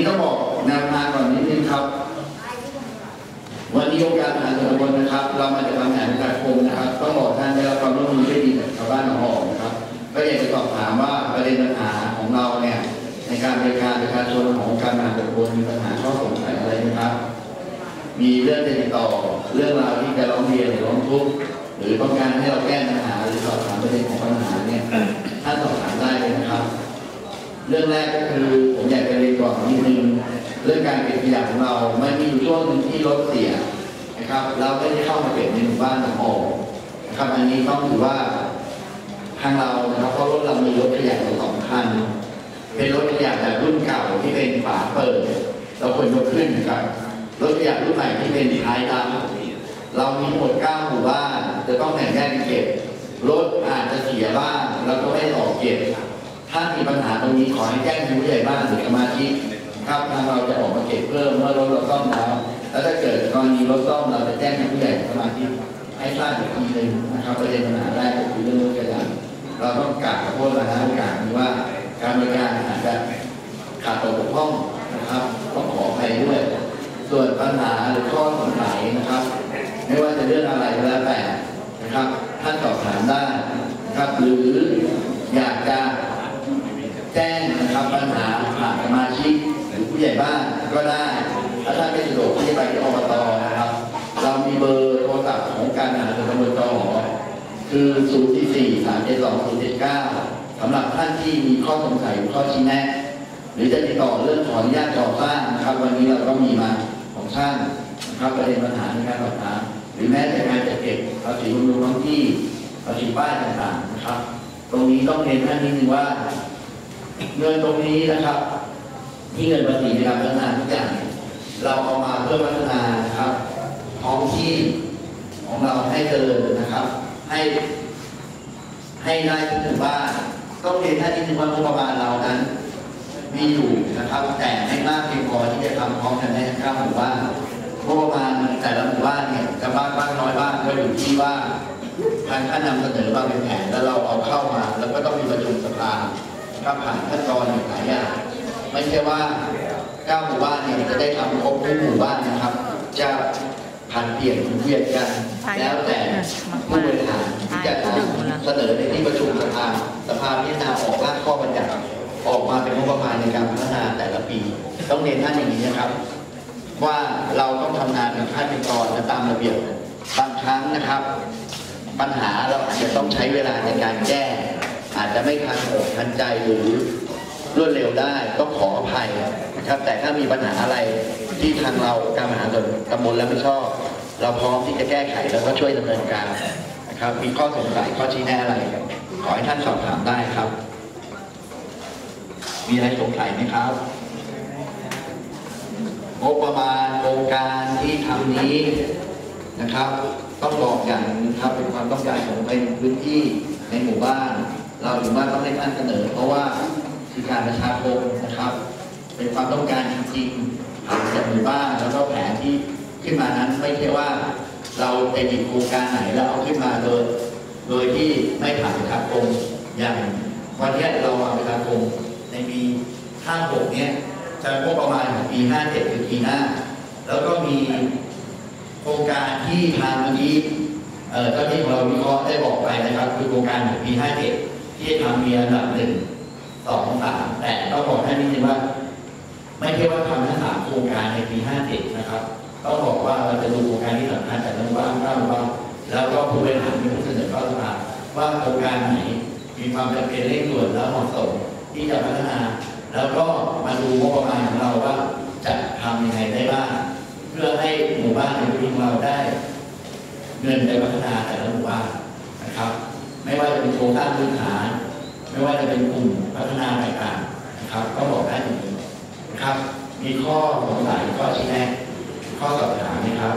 นี้ต้องบอกแนวทางก่อนนิดนึงครับ วันนี้องค์การมหาส่วนตำบลนะครับ เรามาจากบางแสนการคมนะครับ ต้องบอกท่านได้รับความร่วมมือได้ดีจากชาวบ้านหนองหอมนะครับ ก็อยากจะสอบถามว่าประเด็นปัญหาของเราเนี่ยในการบริการประชาชนขององค์การมหาส่วนตำบลมีปัญหาข้อสงสัยอะไรไหมครับ มีเรื่องจะติดต่อเรื่องราวที่จะร้องเรียนหรือร้องทุกข์หรือต้องการให้เราแก้ปัญหาหรือสอบถามประเด็นของปัญหาเนี่ยท่านสอบถามได้เลยนะครับ เรื่องแรกก็คือผมอยากจะเรียนก่อนนิดนึงเรื่องการเก็บขยะของเราไม่มีช่วงหนึ่งที่รถเสียนะครับเราไม่ได้เข้ามาเก็บในหมู่บ้านหนองออกนะครับอันนี้ต้องถือว่าทางเรานะครับเพราะรถเรามีรถขยะอยู่สองคันเป็นรถขยะแบบรุ่นเก่าที่เป็นฝาเปิด เราควรยกขึ้นนะครับรถขยะรุ่นใหม่ที่เป็นท้ายดำเรามีทั้งหมด9หมู่บ้านจะต้องแบ่งแยกเก็บรถอาจจะเสียบ้างแล้วก็ไม่ได้ออกเก็บ ถ้ามีปัญหาตรงนี้ขอให้แจ้งผู้ใหญ่บ้านหรือสมาชิกครับทางเราจะออกมาเก็บเพิ่มเมื่อรถเราซ่อมแล้ว แล้วถ้าเกิดกรณีรถซ่อมเราจะแจ้งให้ผู้ใหญ่สมาชิกให้ทราบอีกทีหนึ่งนะครับประเด็นปัญหาแรกก็คือเรื่องรถกระดาษเราต้องกราบขอโทษนะฮะโอกาสนี้ว่าการบริการอาจจะขาดตกบกพร่องนะครับต้องขออภัยด้วย ส่วนปัญหาหรือข้อสงสัยนะครับ ไม่ว่าจะเรื่องอะไรก็แล้วแต่นะครับ ท่านสอบถามได้นะครับหรืออยากจะ แจ้งนะครับปัญหาผ่านสมาชิกหรือผู้ใหญ่บ้านก็ได้ ถ้าท่านไม่สะดวกที่จะไปที่อบตนะครับ เรามีเบอร์โทรศัพท์ของการหาส่วนตำบลจอหอคือ 0 4 4 3 7 2 0 7 9สำหรับท่านที่มีข้อสงสัยหรือข้อชี้แนะ หรือจะติดต่อเรื่องขออนุญาตก่อสร้างนะครับ วันนี้เราก็มีมาของท่านนะครับประเด็นปัญหาในการสอบถามหรือแม้แต่การจัดเก็บภาษีบำรุงท้องที่ภาษีป้ายต่างๆนะครับ ตรงนี้ต้องเรียนท่านนิดนึงว่า เงินตรงนี้นะครับ ที่เงินภาษีในการพัฒนาทุกอย่างเราเอามาเพื่อพัฒนานครับท้องที่ของเราให้เจริญนะครับ ให้ ให้ได้ทุกหมู่บ้านต้องเรียนท่านนิดนึงว่างบประมาณเรานั้น มีอยู่นะครับ แต่ไม่มากเพียงพอที่จะทำพร้อมกันได้ทั้งเก้าหมู่บ้านงบประมาณแต่ละหมู่บ้านเนี่ยจะบ้างบ้างน้อยบ้างก็อยู่ที่ว่าทางท่านนำเสนอมาเป็นแผนแล้วเราเอาเข้ามา แล้วก็ต้องมีประชุมสภา ครับผ่านขั้นตอนหลายอย่างไม่ใช่ว่าเก้าหมู่บ้านเนี่ยจะได้ทำครบทุกหมู่บ้านนะครับ จะผันเปลี่ยนหมุนเวียนกัน แล้วแต่ผู้บริหารที่จะทำเสนอในที่ประชุมสภาสภาพิจารณาออกร่างข้อบัญญัติออกมาเป็นงบประมาณในการพัฒนาแต่ละปี ต้องเรียนท่านอย่างนี้นะครับ ว่าเราต้องทำงานเป็นขั้นเป็นตอนและตามระเบียบบางครั้งนะครับ ปัญหาเราอาจจะต้องใช้เวลาในการแก้ อาจจะไม่ทันอกทันใจหรือรวดเร็วได้ต้องขออภัยนะครับ แต่ถ้ามีปัญหาอะไรที่ทางเราการมหาส่วนตำบลและไม่ชอบ เราพร้อมที่จะแก้ไขแล้วก็ช่วยดำเนินการนะครับ มีข้อสงสัยข้อชี้แนะอะไร ขอให้ท่านสอบถามได้ครับ มีอะไรสงสัยไหมครับงบประมาณโครงการที่ทำนี้นะครับ ต้องบอกอย่างนึงครับเป็นความต้องการของในพื้นที่ในหมู่บ้าน เราถือว่าต้องให้ท่านเสนอ เพราะว่าคือการประชาคมนะครับ เป็นความต้องการจริงๆจากหมู่บ้านแล้วก็แผนที่ขึ้นมานั้นไม่ใช่ว่าเราจะหยิบโครงการไหนแล้วเอาขึ้นมาโดยโดยที่ไม่ผ่านประชาคมอย่างวันนี้เราเอาประชาคมในปี56เนี้ยจะงบประมาณของปี57คือปีหน้า แล้วก็มีโครงการที่ทางเมื่อกี้เอ่อเจ้าหน้าที่ของเราวิเคราะห์ได้บอกไปนะครับ คือโครงการของปี57 ที่ทำมีอันดับหนึ่งสองสามแต่ต้องบอกท่านนิดนึงว่า ไม่ใช่ว่าทำทั้งสามโครงการในปี57นะครับต้องบอกว่าเราจะดูโครงการที่สำคัญแต่ละหมู่บ้านเก้าหมู่บ้านแล้วก็ผู้บริหารมีผู้เสนอเข้าสภาว่าโครงการไหนมีความจำเป็นเร่งด่วนและเหมาะสมที่จะพัฒนา แล้วก็มาดูงบประมาณของเราว่าจะทำยังไงได้บ้างเพื่อให้หมู่บ้านในพื้นที่เราได้ เงินไปพัฒนาแต่ละหมู่บ้านนะครับ ไม่ว่าจะเป็นโครงสร้างพื้นฐาน ไม่ว่าจะเป็นกลุ่มพัฒนาต่างๆนะครับ ก็บอกได้ตรงนี้นะครับ มีข้อสงสัยข้อชี้แนะข้อสอบถามนะครับ